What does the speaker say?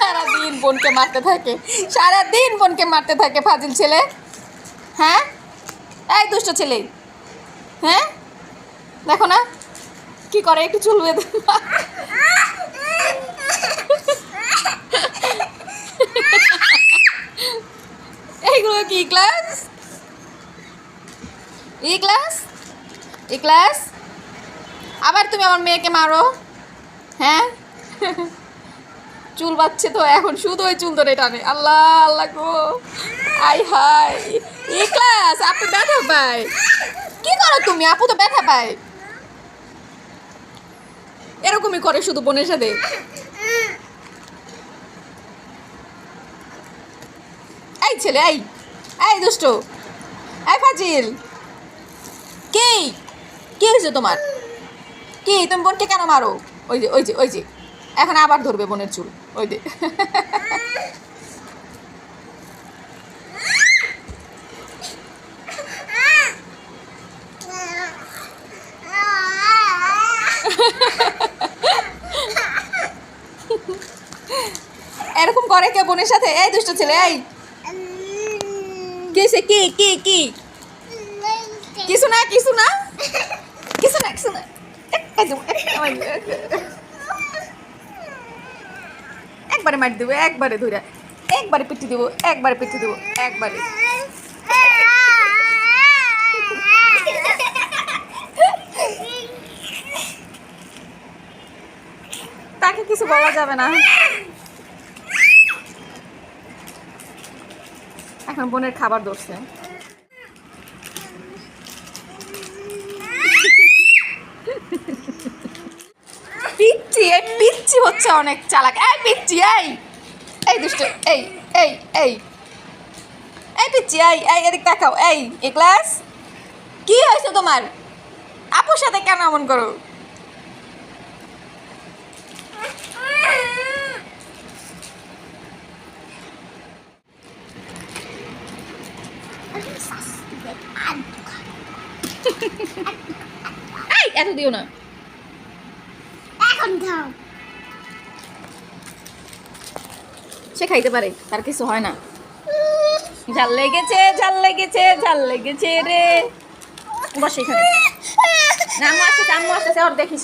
সারাদিন বোনকে মারতে থাকে। সারাদিন বোনকে মারতে থাকে, ফাজিল ছেলে। হ্যাঁ? এই দুষ্ট ছেলে। হ্যাঁ? দেখো না, কি করে, একটু চুল বেঁধে এইগুলো কি ক্লাস ই ক্লাস? ই ক্লাস? আবার তুমি আমার মেয়েকে মারো। হ্যাঁ? চুল বাচ্ছে তো এখন, শুধু ওই চুল ধরে টানে। আল্লাহ আল্লাহ গো। আই হাই ই ক্লাস, আপু ব্যথা পায়। কি করো তুমি? আপু তো ব্যথা পায়। এরকমই করে শুধু বোনের সাথে। এই ছেলে, এই এই দুষ্ট। এই ফাজিল। কি? কি হয়েছে তোমার? কি? তুমি বোনকে কেন মারো? ওই যে ওই যে ওই যে। এখন আবার ধরবে বোনের চুল। ওই যে। এরকম করে কে বোনের সাথে? এই দুষ্ট ছেলে, এই। কি হয়েছে কি কি কি? কিছু না কিছু না। কিছু না কিছু না। একবারে মার দেবো, একবারে ধরে একবারে পিটি দেবো, একবারে পিটি দেবো, একবারে। তাকে কিছু বলা যাবে না। এখন বোনের খাবার ধরছে পিচ্ছি এই পিচ্ছি হচ্ছে অনেক চালাক। এই পিচ্ছি এই! এই দুষ্ট এই এই এই। এই পিচ্ছি এই এই এদিক তাকাও এই এ ক্লাস? কি হয়েছে তোমার? আপুর সাথে কেন এমন করো? এই এত দিও না। এখন খাও সে খাইতে পারে, তার কিছু হয় না। ঝাল লেগেছে ঝাল লেগেছে ঝাল লেগেছে রে। বসে এখানে। আম্মু আসতেছে আম্মু আসতেছে, ওর দেখিস।